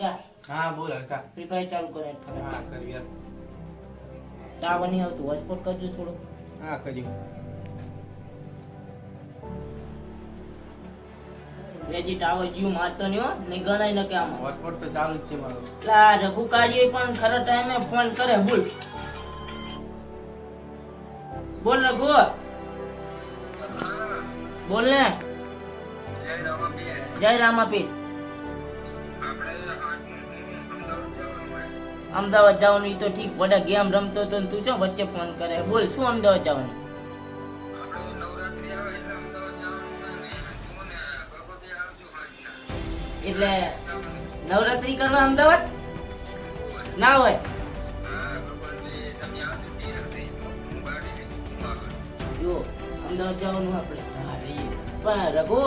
જા, હા બોલ હરકા ફ્રી ફાયર ચાલુ કરે હા કર્યું યાર. ટાવર નહીં આવતું. હોટસ્પોટ કરજો થોડું. હા કર્યું રેજી ટાવર જીવ મારતો નહીં હો. નહીં ગણાય ન કે આમાં. હોટસ્પોટ તો ચાલુ જ છે મારો. એટલે રઘુ કાઢીએ પણ ખરા ટાઈમે ફોન કરે. બોલ. બોલ રઘુ. બોલ ને. જય રામાપીર. અમદાવાદ જવાનું ઈ તો ઠીક, વડા ગેમ રમતો હતો તું ચો વચ્ચે ફોન કરે, બોલ શું અમદાવાદ જવાનું? એટલે નવરાત્રી કરવા અમદાવાદ? ના હોય? જો અમદાવાદ જવાનું આપણે. પણ રઘુ,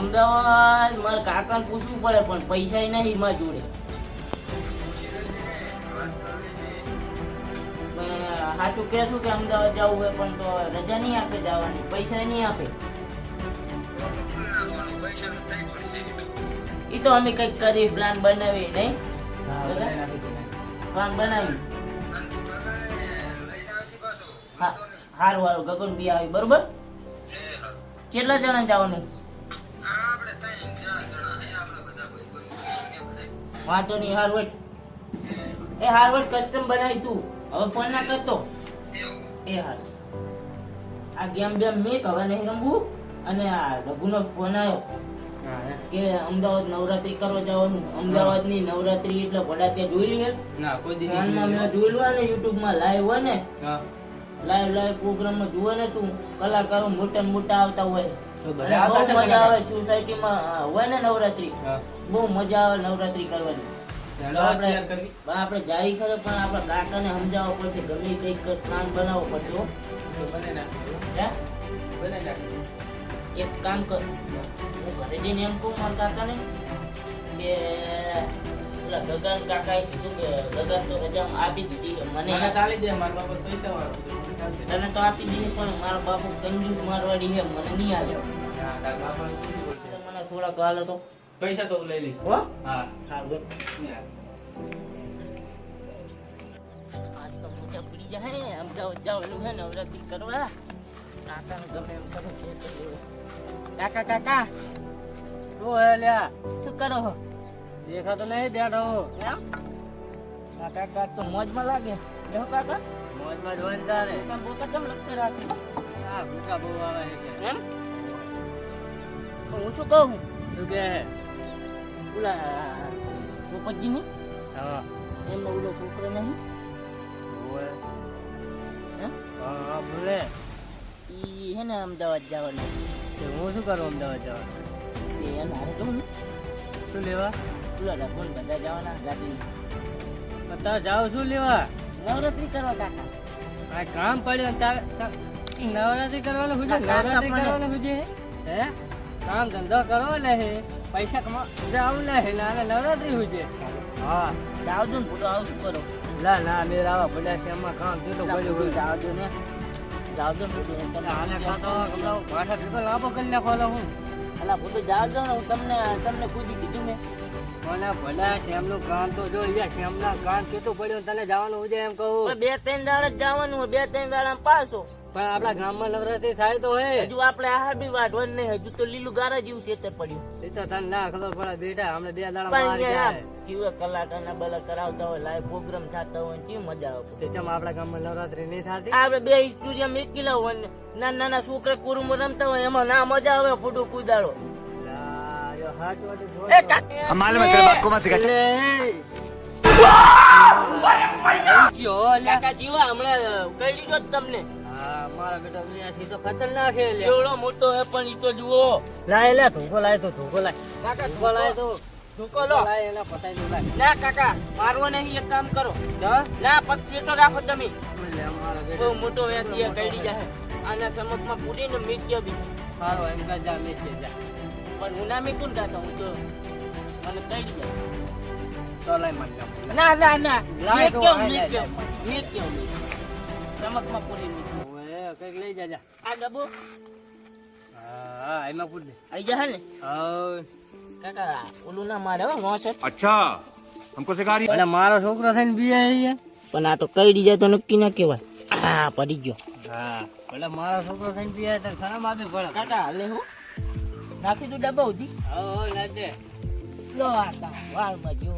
અમદાવાદ મારા કાકાને પૂછવું પડે, પણ પૈસા નહીં મારા જોડે. સાચું કહેશું કે અમદાવાદ જવું હોય પણ તો રજા નહીં આપે જવાની પૈસા નહીં આપે. એ તો અમે કંઈક કરી પ્લાન બનાવી નહીં. પ્લાન બનાવી હારું હારું ગગન બી આવી બરોબર? કેટલા જણા જવાનું વાંધો નહીં હાર્વર્ડ એ હાર્વર્ડ કસ્ટમ બનાવી તું. હવે ફોન ના કરતો. એ હાલ. આ ગેમ બેમ મેક હવે નહીં રમવું? અને આ રઘુનો ફોન આવ્યો કે અમદાવાદ નવરાત્રી કરવા જવાનું. અમદાવાદની નવરાત્રી એટલે ભડા ત્યાં જોઈ લે ના નહીં ફોનમાં મેં જોઈ જોયેલું ને યુટ્યુબમાં લાઈવ હોય ને? લાઈવ લાઈવ પ્રોગ્રામમાં જુઓ ને તું. કલાકારો મોટા મોટા આવતા હોય. બહુ મજા આવે સોસાયટી સોસાયટીમાં હોય ને નવરાત્રી. બહુ મજા આવે નવરાત્રી કરવાની. આપણે આપણે કરવી પણ જાય ખરે પણ આપણા કાકાને સમજાવવો પડશે ગમે કંઈક પ્લાન બનાવવો પડશે. એક કામ કર હું ઘરે જઈને એમ કહું મારા કાકાને કે ગગન કાકાએ કીધું કે ગગન તો રજા આપી દીધી મને ચાલી દે મારા બાપા પૈસા વાળો. તને તો આપી દીધી પણ મારો બાપુ કંજૂસ મારવાડી છે મને નહીં આવે હા તારા બાપાને પૂછવું પડશે. મને થોડાક હાલ તો પૈસા તો લઈ લઈશ. હો? હા. સારું. આજ તો મોજા પડી જાય અમદાવાદ જવાનું છે નવરાત્રી કરવા. કાકાને ગમે એમ કરો. કાકા કાકા. શું હે લ્યા? શું કરો છો દેખાતો નહીં બેઠો એમ કાકા કાકા તો મોજમાં લાગે. બેહો કાકા? મોજમાં જોઈને તારે. બોકા બોકા કેમ લખતા રાખી? હા ભૂકા બહુ આવે છે એમ? તો હું શું કહું? શું કે ઓલા પોપટજી ની હા એમનો ઓલો છોકરો નહીં ઓવે હે હા હા બોલે ઈ હે ને અમદાવાદ જવાનું તે હું શું કરું અમદાવાદ જવાનું તે એને હારે જવું શું લેવા ઓલા રઘુન બધા જવાના ગાડી બતા જાવ શું લેવા નવરાત્રી કરવા કાકા આ કામ પડ્યું તારે તારે નવરાત્રી કરવાનું કાકા નવરાત્રી કરવાનું શું હે કામ ધંધો કરવો લે પૈસા કમા જાવ લે હે ના ના નવરાત્રી હોય છે હા જાવજો ને ફોટો આવું શું કરો? લા ના મેર આવા બધા શેમાં કામ કેટલું પડ્યું હોય. જાવજો ને. જાવજો ને તને આને ખાતો કમલા પાછા ભેગો લાભો કરી નાખો લે હું. અલા ફોટો જાવજો ને હું તમને તમને કુદી કીધું ને. મને ભલા શ્યામનું કામ તો જો યાર શ્યામના કામ કેટલું પડ્યું તને જવાનું હોય એમ કહું. બે ત્રણ દાડા જવાનું બે ત્રણ દાડા પાછો. પણ આપણા ગામમાં નવરાત્રી થાય તો હે. હજુ આપણે આ બી વાઢવાનું નહીં હજુ તો લીલું ગારા જેવું છે પડ્યું. એ તો તને ના ખબર પડે બેટા હમણાં બે દાડા પણ મારી અહીંયા જાય. કેવા કલાકારના બલા કરાવતા હોય લાઈવ પ્રોગ્રામ થતા હોય કેવી મજા આવે તે ચમ આપણા ગામમાં નવરાત્રી નહીં થતી? આપણે બે સ્ટુડિયો મેકેલા હોય નાના નાના છોકરા કુરુમ રમતા હોય એમાં ના મજા આવે ફોટો કુદાડો. मालूम है तेरे बाप को मत सिखा લે. કયો લ્યા? કાકા જીવા હમણાં કહી દીધો જ તમને હા મારા બેટા વિનાશી તો ખતરનાક હે લ્યા. કેવડો મોટો હે પણ ઈ તો જુઓ લાય લે ધોકો લાય તો ધોકો લાય કાકા ધોકો લાય તો ધોકો લો લાય એના પતાઈ દો લાય ના કાકા મારવો નહીં એક કામ કરો ચાલ ના પગ ચેટો રાખો તમે લે મારા બહુ બેટા મોટો વેસી કઈ જાય આના સમકમાં પૂરીને મીક્યો બી સારો એમ કા જા મેચે જા પણ હું નામે કોણ ગાતા? હું તો મને કહી દે. ચલાય મને ના ના ના. લાય તો નહીં કેમ નહીં કેમ સમકમાં પૂરી નહીં ઓએ કંઈક લઈ જાજા. આ ડબો હા એમાં પૂરી દે. આઈ જા ને. હમકો સિખા રહી અને મારો છોકરો થઈને બીજા પણ આ તો કઈ દીજા તો નક્કી ના કહેવાય. હા પડી ગયો. હા એટલે મારો છોકરો થઈને બીજા તો ખરાબ આપે ભલે કાકા લે હું. નાખી તું ડબ્બા ઉધી? હો હો લાજે લો આ તા વાળમાં જો.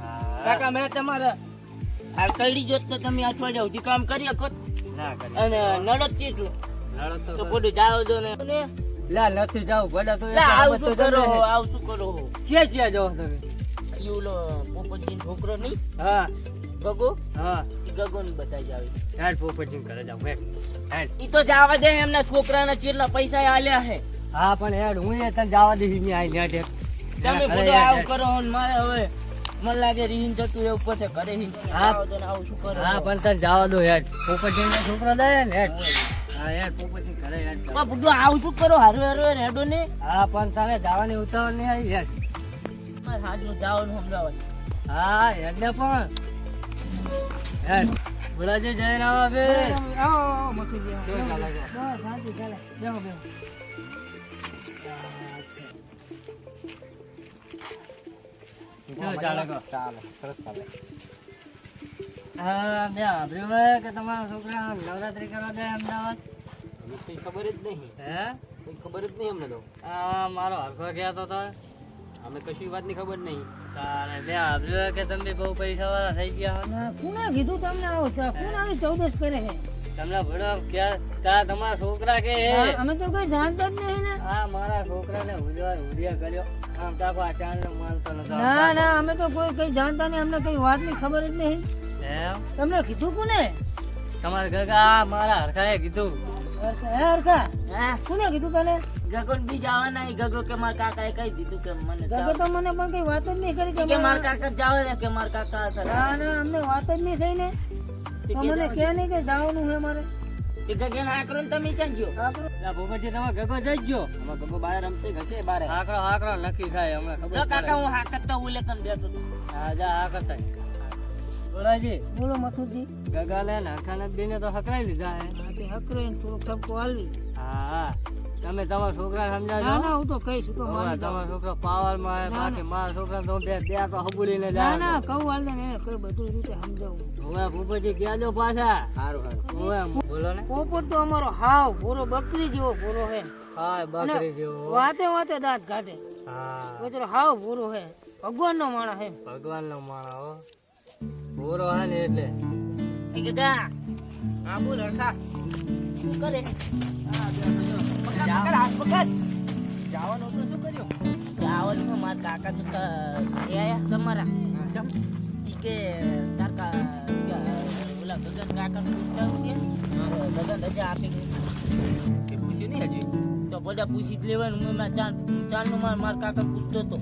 હા. કાકા મેં તમારે આ કઈડી જોત તો તમે અઠવાડિયા સુધી કામ કરી શકો ના કરી અને નડદ ચેટલું લડો તો. પોતે જાવ દો ને. ને લા નથી જાવ ભલે તો આવું શું કરો હો આવું શું કરો હો? ક્યાં ક્યાં જાવ તમે? ઓલો પોપટજી છોકરો નહીં? હા. ગગો? હા. ઈ ગગો ને બતાવી આવે હેડ પોપટજી ઘરે જાવ હેડ. એ ઈ તો જાવા દે એમના છોકરાના ચેટલા પૈસા આલ્યા હે. હા પણ યાર હું એ તને જવા દીધી મેં આઈ નેટ તમે બધું આવું કરો ને મારે હવે મને લાગે રીન જતું એ ઉપર છે ઘરે હા. તો આવું શું કરો હા પણ તને જવા દો યાર પોપટજી નો છોકરો દે ને યાર હા હેડ પોપટજી ઘરે યાર બધું આવું શું કરો? હારું હારું રેડો ને. હા પણ તારે જવાની ઉતાવળ નહીં આવી યાર મારે હાજનું જવાનું સમજાવવા હા એટલે ને પણ. હેડ બોલાજી જઈને આવો બે કેવું ચાલે છે? કેવું ચાલે કહો? હા મેં સાંભળ્યું કે તમારા છોકરા નવરાત્રી કરવા જાય અમદાવાદ? ખબર જ નહીં. હે? કોઈ ખબર જ નહીં અમને તો. મારો હરખો ગયા તો તો. અમે કશી વાતની ખબર નહીં. તારે કે તમે બહુ પૈસા થઈ ગયા હો કીધું તમને આવો આવી ચૌદસ કરે છે? તમને ભણો ક્યાં તા તમારા છોકરા કે અમે તો કઈ જાણતા જ નહીં ને. આ મારા છોકરાને ઉજવાય હુડિયા કર્યો. આમ તાકો આ ચાંદલો માનતો નતો ના ના અમે તો કોઈ કઈ જાણતા નહીં અમને કઈ વાતની ખબર જ નહીં. તમને કીધું કોને? તમારા ગગા મારા હરખાએ કીધું. હરખા, હે હરખા? હા. કોને કીધું તને? ગગો ને બી જવાના ગગો કે મારા કાકાએ કહી દીધું કે મને ગગો તો મને પણ કઈ વાત જ નહીં કરી કે કે મારા કાકા જાવે ને કે મારા કાકા હશે. ના ના અમને વાત જ નહીં થઈ ને તો મને કે નહીં કે જવાનું છે મારે. કે ગગન આકરો તમે ક્યાં ગયો? આપણું લા તમે ગગો જઈ ગયો. અમે ગગો બાર રમશે ઘસે બારે. આકરો આકરો નક્કી થાય અમે ખબર કાકા હું હાકત તો ઉલેકન બેઠો હતો હા જા હાકત બોલાજી. બોલો મથુજી ગગા લે ને હરખાને બેને તો હકરાઈ લીધા હે. હકરાઈ થોડું ઠપકો આલવી. હા હા. તમે તમારા છોકરા ના સમજાવજો. ના હું તો કહીશ તો હવે તમારા છોકરા પાવરમાં આવે બાકી મારા છોકરા તો બે બે તો હબુડીને ને જાય ના કહું હાલ ને કોઈ બધું રીતે સમજાવું. હવે ભૂપતજી ક્યાં જો પાછા? સારું સારું હવે બોલો ને. પોપટ તો અમારો હાવ પૂરો બકરી જેવો પૂરો હે. હા બકરી જેવો. વાતે વાતે દાંત કાઢે. હા. કચરો હાવ પૂરો હે. ભગવાન નો માણસ હે. ભગવાન નો માણા હો. પૂરો હે ને એટલે. કીધા હરખા. શું કરે હા જવાનું તો શું કર્યું જવાનું મારા કાકા તો આયા તમારા. કે તાર ઓલા ગગન કાકા ગગન રજા આપી તો બધા પૂછી જ લેવાનું એમના ચાંદ ચાંદનો માર મારા કાકા પૂછતો હતો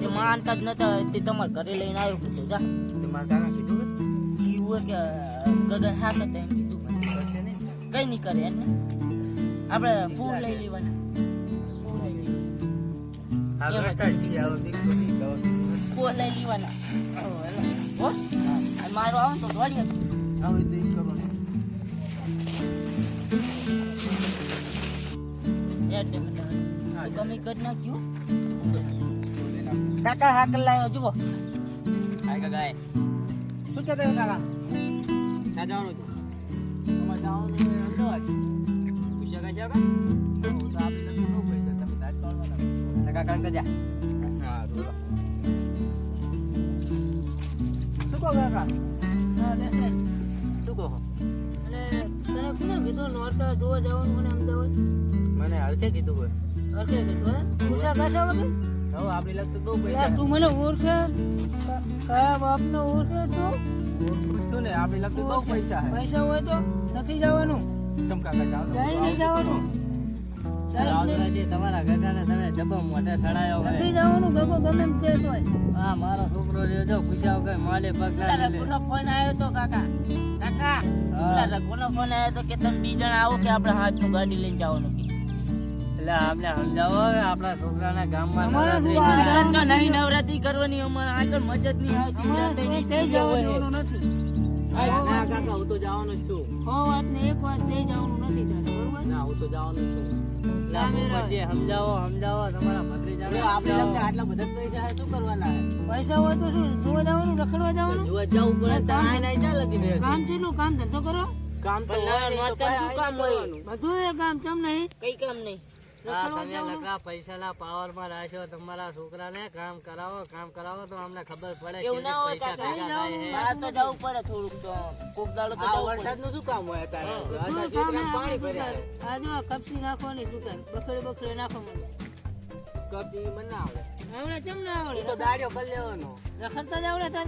તે માનતા જ નતા તે તમારા ઘરે લઈને આવ્યો પૂછો જા કીધું કે ગગન હા કરતા એમ કીધું કઈ નહીં કરે એને આપણે ફૂલ લઈ લેવાના. ફૂલ લઈ મારો આવે તો દોડીએ. હવે તો મને. હા, તમે કરી નાખ્યું. કાકા હા કરી લાવ્યો જુઓ. હાય કાકા શું કહેતા કાકા? જવાનું હતું તમારે જવાનું અમદાવાદ. મને અમદાવાદ? મને હરખે કીધું હોય. હરખે કીધું હે? પૂછા કાશા વગર? હવે આપણી લગતું બહુ પૈસા. તું મને ઓળખે? કયા બાપનો ઓળખે તું? શું ને આપણી લગતું બહુ પૈસા હે પૈસા હોય તો નથી જવાનું. કેમ કાકા જાઓ ક્યાંય નહીં જવાનું ક્યાંય નહીં. રાવદરાજી, તમારા ગગાને તમે જબમ મોઢે સડાયો નથી જવાનું ગગો ગમે એમ કહેતો હોય. આ મારો છોકરો જે જો પૂછ્યા વગર માલે પગ ના પેલા ફોન આવ્યો તો કાકા. કાકા પેલા રઘુનો ફોન આવ્યો તો કે તમે બી જણા આવો કે આપણે હાથનું ગાડી લઈને જવાનું એટલે આપણે સમજાવો આપણા છોકરાના ગામમાં નવી નવરાત્રી કરવાની અમારે આગળ મજા જ નહીં આવતી કાકા હું તો જવાનો છું. હો વાત ને એક વાત થઈ જવાનું નથી તારે બરોબર? ના હું તો જવાનો છું. પોપટજી, સમજાવો સમજાવો તમારા ભત્રીજાને આપણે સમજાવો. આટલા બધા પૈસા શું કરવાના? પૈસા હોય તો શું જોવા જવાનું રખડવા જવાનું? જોવા જવું પડે તાય આય નાય લગી દે કામ ચેલું કામ ધંધો કરો. કામ તો કામ હોય? કરવાનું. બધું એ કામ ચમ નહીં? કઈ કામ નહીં. તમે લગા પૈસાના પાવરમાં રાખો તમારા છોકરાને કામ કરાવો કામ કરાવો તો અમને ખબર પડે એવું ના હોય પૈસા કાકા. ભેગા થાય છે. બહાર તો જવું પડે થોડુંક તો. કોક દાડો તો આ જવું પડે. વરસાદનું શું કામ હોય તારે બધું કામ હે આપણે કૂતર. આ જો કપસી નાખવાની કૂતર બખડે બખડે નાખો મને. કપી મને ના આવડે. આવડે ચમ ના આવડે? તો દાડિયો કરી લેવાનો. રખડતા જ આવડે તાર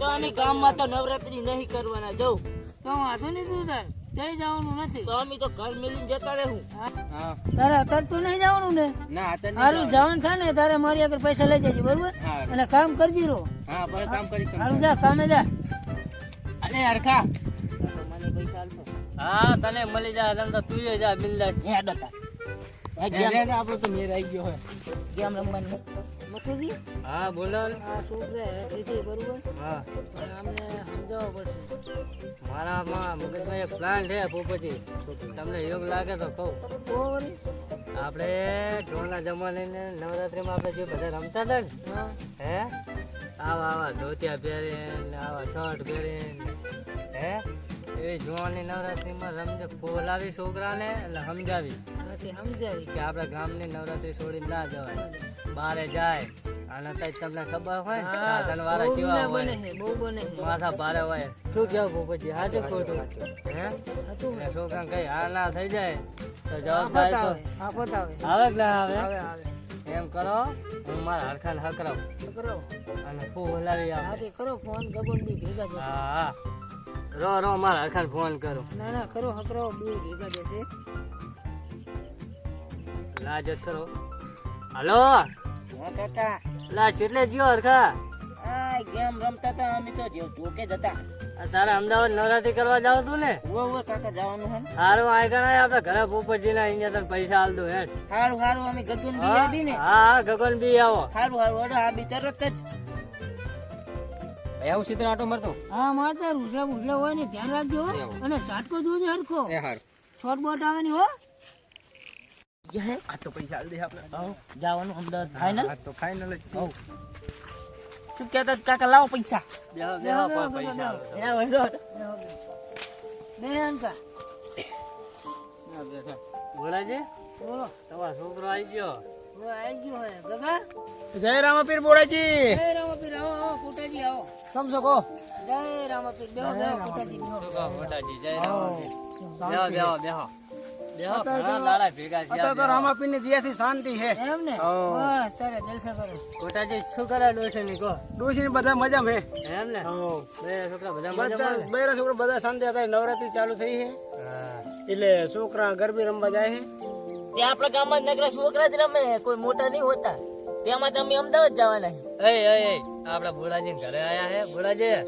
તો અમે ગામમાં તો નવરાત્રી નહીં કરવાના. જવું તો વાંધો નહીં તું તાર. જઈ જવાનું નથી. તો અમે તો ઘર મેલીને જતા રહેવું તારે અત્યારે તું નહીં જવાનું ને? ના અત્યારે હારું જવાનું. થાય ને તારે મારી આગળ પૈસા લઈ જજે બરોબર? અને કામ કરજી રહો. હા પણ કામ કરી હારું જા કામે જા. અલે અરખા મને પૈસા આલજો હા તને મળી જા તને તો જા બિંદાસ. હેડ હતા રે, રે, આપણો તો મેર આવી ગયો હોય. ગેમ રમવાની. મથુજી? હા બોલો. આ છોકરા હેઠી બરોબર? હા. પણ અમને સમજાવવા પડશે. મારામાં મગજમાં એક પ્લાન છે પોપટી. તમને યોગ લાગે તો કહું. આપણે ઢોલના જમાને નવરાત્રીમાં આપણે જે બધા રમતા હતા ને હે? આવા આવા ધોતિયા પહેરીને આવા શર્ટ પહેરીને હે? એવી જોવાની નવરાત્રીમાં સમજે ફોલાવી છોકરાને એટલે સમજાવી સમજાવી. કે આપણે ગામની નવરાત્રી છોડીને ના જવાય. બારે જાય અને તઈ તમને ખબર હોય સાધન વાળા કેવા હોય. બહુ બને માથા ભારે હોય. શું કહેવું ભૂપતજી હાજર ખોટું હે? છોકરા છોકરાને કઈ હાર ના થઈ જાય તો જવાબ જવાબદારી તો. આવે કે ના આવે? એમ કરો હું મારા હરખાને હકરાવ. અને ફૂ બોલાવી આવ કરો ફોન ગગન બી ભેગા હા હા. રો રો મારા હરખાને ફોન કરો. ના ના કરો હકરો બે ભેગા જશે લાજ કરો હલો? હું કાકા. લા ચેટલે જીઓ હરખા? આ ગેમ રમતા હતા અમે તો જો જોકે જતા તારે અમદાવાદ નવરાત્રી કરવા જાવ તું ને? ઉવે ઉવે કાકા જવાનું હે ને? સારું આ ગણાય આપણે ઘરે પોપટજીના અહીંયા તને પૈસા આલ દો હેઠ સારું સારું અમે ગગન બી આવી ને હા ગગન બી આવો. સારું સારું ઓડો આ બી તરત જ. એવું સીધો આટો મારતો હા મારતા રૂસલા ભૂસલા હોય ને ધ્યાન રાખજો અને ચાટકો જોજો હરખો. એ હાર. શોર્ટ બોટ આવે ને હો. આ તો પૈસા આલ દે આપણે. જવાનું અમદાવાદ ફાઇનલ તો ફાઇનલ જ છે. શું કહેતા કાકા લાવો પૈસા. બેહો કોઈ પૈસા આલો. લાવો, હેડો. બે અંકા ભોળાજી બોલો. તમારો છોકરો આવી ગયો. જય રામાપીર બોડાજી. જય રામાપીર. આવો આવો કોટાજી આવો. સમજો કો જય રામાપીર. બેહો બેહો કોટાજી બેહો. શું જય રામાજી બેહો બેહો બેહો. બેહો ઘણા દાડા ભેગા થયા બેહો. રામાપીરની દિયાથી શાંતિ છે. એમ ને? બસ તારે જલસા કરો. મોટાજી શું કરે ડોસે ની કહો. ડોશી બધા મજામાં એમ ને? હે બે છોકરા બધા બધા મજામાં ને? છોકરા બધા શાંતિ હતા. નવરાત્રી ચાલુ થઈ છે. એટલે છોકરા ગરબી રમવા જાય છે. તે આપણા ગામમાં નકરા છોકરા જ રમે કોઈ મોટા નહીં હોતા. તેમાં તમે અમદાવાદ જવાના છે. એ એ આપડા ભોળાજી ઘરે આયા હે ભોળાજી.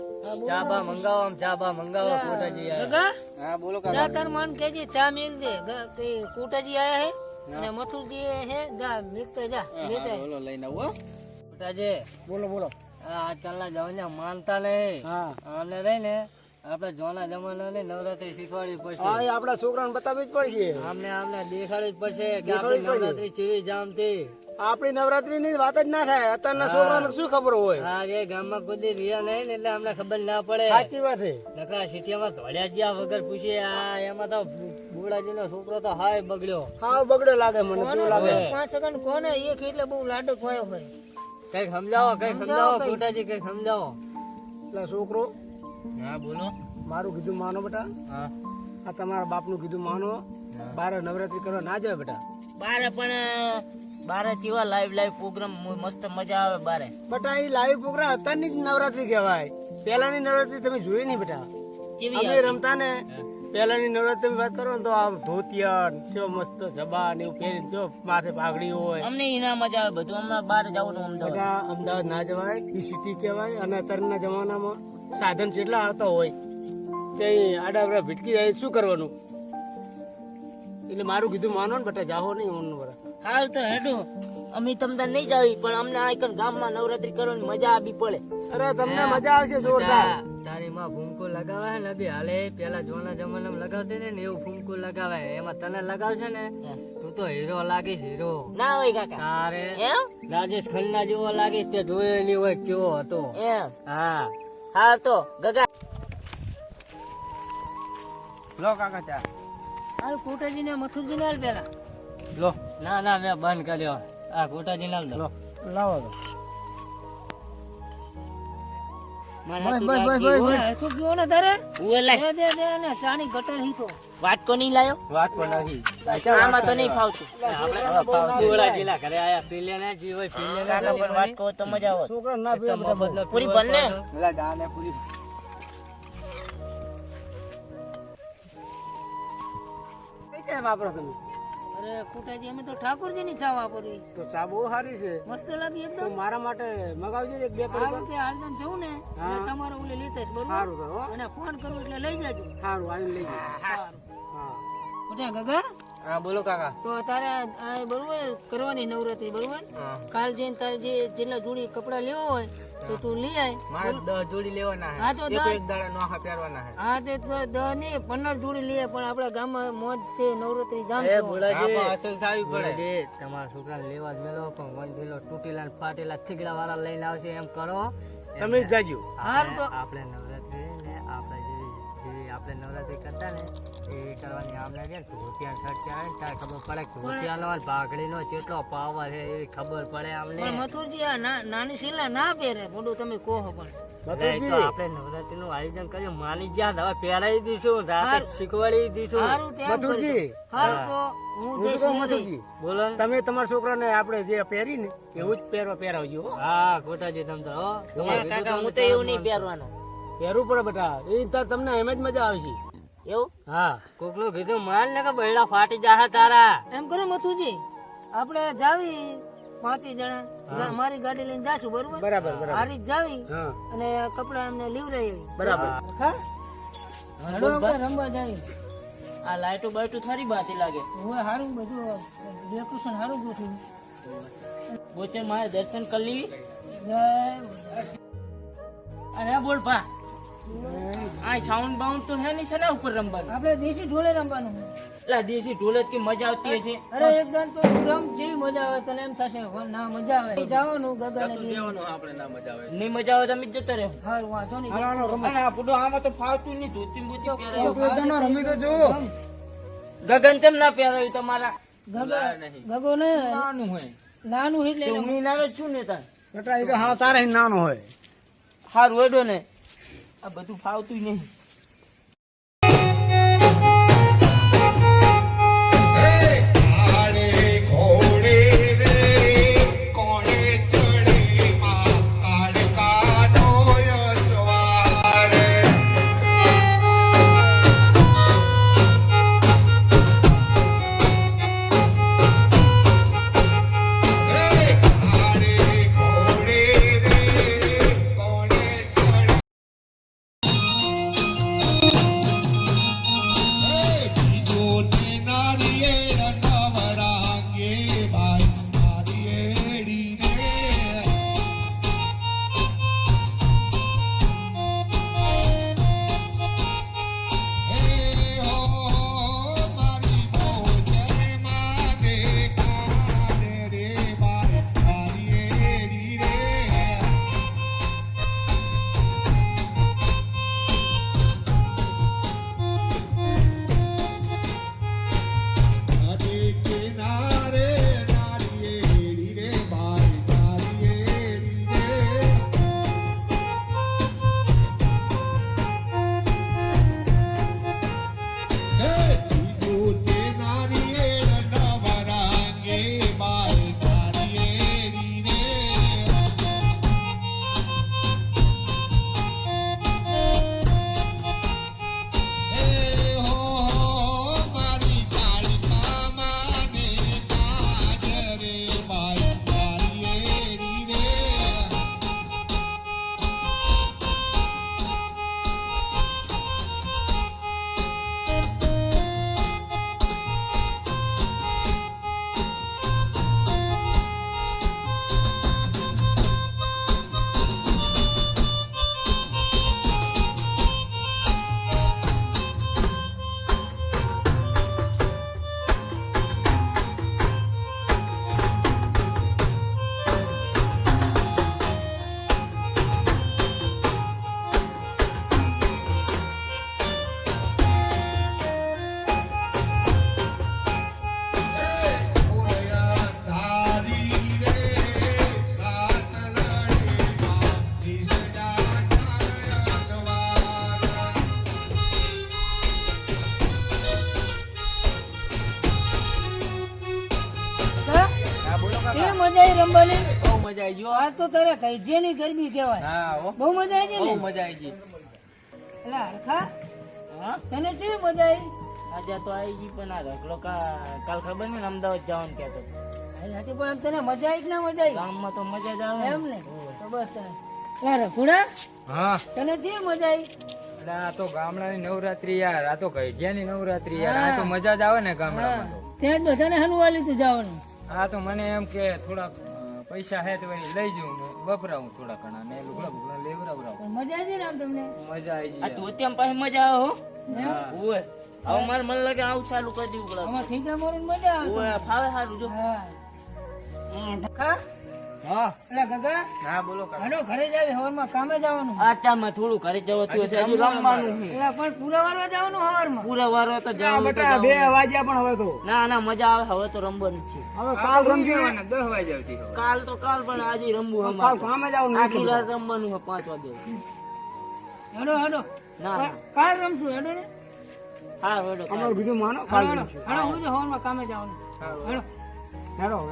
ચા બા મંગાવો આમ ચા બા મંગાવો કોટાજી આયા. ગગા? હા બોલો જા કર મન કેજે ચા મેલ દે. કે કોટાજી આયા હે અને મથુરજી હે જા મિલતે જા લેતે. બોલો લઈને આવો કોટાજી બોલો બોલો. આ આજકાલના જવાના માનતા નહીં. હા. આમને રહી ને આપડે જોના જમાના ને નવરાત્રી શીખવાડવી પડશે. હા આપડા છોકરાને બતાવવી જ પડશે. આમને આમને દેખાડવી જ પડશે કે આપણી નવરાત્રી ચેવી જામતી આપડી નવરાત્રી ની વાત જ ના થાય. અત્યારના છોકરાને શું ખબર હોય? હા એ ગામમાં કોઈ રહ્યા નહીં ને એટલે અમને ખબર ના પડે. સાચી વાત છે. નકરા સિટીમાં ધોળ્યા જ્યાં વગર પૂછીએ આ એમાં તો બુડાજી નો છોકરો તો હાય બગડ્યો. હા બગડે લાગે મને શું લાગે. પાંચ સેકન્ડ કોને એક એટલે બહુ લાડો ખોયો હોય. કંઈક સમજાવો કંઈક સમજાવો કોટાજી કંઈક સમજાવો. એટલે છોકરો હા બોલો. મારું કીધું માનો બેટા. હા. આ તમારા બાપનું કીધું માનો. બારે નવરાત્રી કરવા ના જાય બેટા. બારે પણ બારે જેવા લાઈવ લાઈવ પ્રોગ્રામ મસ્ત મજા આવે બારે. બેટા એ લાઈવ પ્રોગ્રામ અત્યારની જ નવરાત્રી કહેવાય. પહેલાની નવરાત્રી તમે જોઈ નહીં બેટા. અમે રમતા ને પહેલાની નવરાત્રી વાત કરો ને તો આ ધોતિયા જો મસ્ત જબા ને એવું જો માથે પાઘડી હોય. અમને એના મજા આવે બધું અમને બહાર જવું અમદાવાદ. અમદાવાદ ના જવાય એ સિટી કહેવાય અને અત્યારના જમાનામાં સાધન જેટલા આવતા હોય તે આડાવડા ભીટકી જાય શું કરવાનું? એટલે મારું કીધું માનો ને બેટા જાહો નહીં મનનું બરા હાલ તો હેડો. અમે તમને નહીં જાવી પણ અમને આ ગામમાં નવરાત્રી કરવાની મજા આવી પડે. અરે તમને મજા આવશે જોરદાર. તારી માં ભૂમકો લગાવે ને બી હાલે પેલા જોના જમાનામાં લગાવતી ને ને એવું ભૂમકો લગાવે. એમાં તને લગાવશે ને તું તો હીરો લાગીશ હીરો. ના હોય કાકા. તારે રાજેશ ખન્ના જેવો લાગીશ તે જોયેલી હોય કેવો હતો. હા. હા તો ગગા. લો કાકા ચા. હાલ કોટાજી ને મથુરજી ને હાલ પેલા લો. ના ના મેં બંધ કર્યો. આ કોટાજી નામ લો લાવો તો. બસ બસ, બસ બસ, બસ. હરખું પીવો ને તારે. દે દે ને ચાની ગટર હી તો વાટકો નહીં લાયો? વાત પણ નથી આમાં તો નહીં ફાવતું. આપણે જિલ્લા ઘરે આયા પીલે ને જી હોય પીલે ને. પણ વાટકો તો મજા આવે. છોકરા ના પીવે. પૂરી બંને પેલા જા ને પૂરી. કઈ કઈ વાપરો તમે? અરે કુટાજી અમે તો ઠાકોરજી ની ચા વાપરવી તો ચા બહુ સારી છે. મસ્ત લાગી તો એકદમ. મારા માટે મગાવજો એક બે આ પડી રીતે હાલદમ જવું ને તમારે ઓલે લેતા જ બરોબર સારું અને ફોન કરું એટલે લઈ જાજો. સારું આવીને લઈ જજો સારું કોટા ગગા? હા બોલો કાકા. તો તારે આ બરોબર કરવાની નવરાત્રી બરોબર? કાલ જઈને તારે જે જેટલા જોડી કપડા લેવો હોય તો તું લઈ આય. મારે દસ જોડી લેવાના હા તો દસ. દાડા નોખા પહેરવાના હે હા તે તો દસ ને પંદર જોડી લઈએ પણ આપણા ગામમાં મોજ છે નવરાત્રી ગામ એ છે. બોલાજી અસલ થાવી પડે. તમારા છોકરા લેવા જ મેલો પણ વન પેલો તૂટેલા ફાટેલા થીગડા વાળા લઈને આવશે એમ કરો. તમે જાજો. હા તો. આપણે નવરાત્રી આપણે નવરાત્રી કરતા ને એ કરવાની આમ લાગે ને ધોતિયા શર્ટ આવે ને ત્યારે ખબર પડે કે ધોતિયાનો ભાગડીનો કેટલો પાવર છે એવી ખબર પડે આમને મથુરજી આ નાની શીલા ના પહેરે થોડું તમે કહો પણ એટલે એ તો આપણે નવરાત્રી નું આયોજન કર્યું માની જ્યાં હવે પહેરાવી દઈશું રાતે શીખવાડી દઈશું મથુરજી. સારું તો? બોલો ને. તમે તમારા છોકરાને આપણે જે પહેરી ને એવું જ પહેરવા પહેરાવજો હો. હા ખોટાજી તમ તો હો. ના, કાકા હું તો એવું નહીં પહેરવાનો પહેરવું પડે બેટા. એ તમને એમ જ મજા આવશે. એવું? હા. કોકનું કીધું માલ ને કે બૈડા ફાટી જાહે તારા. એમ કરો મથુજી આપણે જાવી પાંચે જણા. મારી ગાડી લઈને જાશું બરોબર? બરાબર બરાબર. હારી જાવી અને કપડા એમને લીવરાઈ આવી. બરાબર. હા? રમવા જાવી. આ લાઈટો બાઈટો સારી બાતી લાગે. હું સારું બધું ડેકોરેશન સારું ગોઠવ્યું. બોચર મારે દર્શન કરી લેવી? અરે બોલ ભા. આ સાઉન્ડ બાઉન્ડ તો હે નહીં શેના ઉપર રમવાનું? આપણે દેશી ઢોલે રમવાનું એટલે દેશી ઢોલે કે મજા આવતી હશે અરે એકદમ તો રમ જેવી મજા આવે તને એમ થશે ના મજા આવે. જવાનું ગગન નહીં મજા આવે તમે જતા રહો. હારું વાંધો નહીં. અને આ પુડો આમાં તો ફાવતું નહીં ધોતી બોતી પહેરાય. રમી તો જો ગગન. ચમ ના પહેરાયું તમારા? ગગો ને નાનું હોય. નાનું એટલે હું નાનો છું ને તાર? બેટા એ તો હા તારે નાનો હોય. હારું હેડો ને. આ બધું ફાવતું નહીં. આવી ગયો આ તો તારે કૈજેની ગરબી કહેવાય. હા બહુ મજા આવી બહુ મજા આવી ગઈ. એટલે હરખા? હા? તને કેવી મજા આવી? આજે તો આવી ગઈ પણ આ રગલો કાલ ખબર ને અમદાવાદ જવાનું કહેતો હાથી પણ તને મજા આવી કે ના મજા આવી? ગામમાં તો મજા જ આવે એમ ને? તો બસ યાર રઘુડા? હા. તને જે મજા આવી? આ તો ગામડાની નવરાત્રી યાર. આ તો કઈડિયાની નવરાત્રી યાર. આ તો મજા જ આવે ને ગામડામાં ત્યાં જ બધાને હનવા લીધું જવાનું. આ તો મને એમ કે થોડા પૈસા હે તો લઈ જઉં વપરાવું થોડા ઘણા ને લુગડા બુગડા લેવડાવડાવું મજા આવી જાય આમ તમને? મજા આવી જાય તું અત્યાર પાસે મજા આવે ઓય હવે મારે મને લાગે આવું ચાલુ કરી દીધું આમાં ઠીકા મોરીને મજા આવે ઓય ફાવે સારું જો. હા. કા હા. એટલે કાકા હા બોલો કાકા. ઘરે જાવ હવારમાં કામે જવાનું. આ ચામાં થોડું ઘરે જવું થયું છે હજુ રમવાનું છે. એટલે પણ પૂરા વારવા જવાનું હવારમાં? પૂરા વારો તો જવાનું તો જવાનું. વાગ્યા પણ હવે તો. ના ના મજા આવે હવે તો રમવાનું છે. હવે કાલ રમજી દસ વાગ્યા સુધી કાલ તો કાલ પણ આજે રમવું છે અમારે. આખી રાત રમવાનું છે પાંચ વાગે. હેડો હેડો. ના કાલ રમશું હેડો ને. હા હેડો કાલ. હેડો હેડો હેડો હું જો હવારમાં કામે જવાનું. હેડો.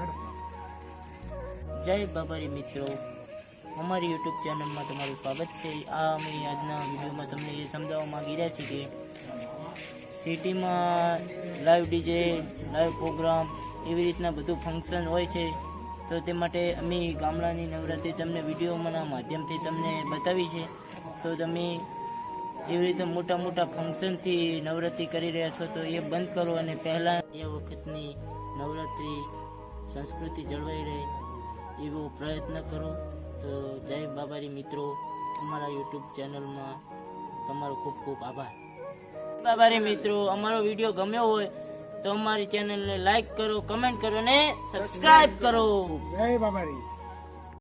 જય બાબારી મિત્રો. અમારી યુટ્યુબ ચેનલમાં તમારું સ્વાગત છે. આ અમે આજના વિડીયોમાં તમને એ સમજાવવા માંગી રહ્યા છીએ કે સિટીમાં લાઈવ ડીજે, લાઈવ પ્રોગ્રામ એવી રીતના બધું ફંક્શન હોય છે. તો તે માટે અમે ગામડાની નવરાત્રિ તમને વિડીયોના માધ્યમથી તમને બતાવી છે. તો તમે એવી રીતે મોટા મોટા ફંક્શનથી નવરાત્રિ કરી રહ્યા છો, તો એ બંધ કરો અને પહેલાં એ વખતની નવરાત્રિ સંસ્કૃતિ જળવાઈ રહે. એવો પ્રયત્ન કરો. તો જય બાબારી મિત્રો, અમારા યુટ્યુબ ચેનલમાં તમારો ખૂબ ખૂબ આભાર. બાબારી મિત્રો, અમારો વીડિયો ગમ્યો હોય તો અમારી ચેનલને લાઈક કરો, કમેન્ટ કરો અને સબસ્ક્રાઈબ કરો. જય બાબારી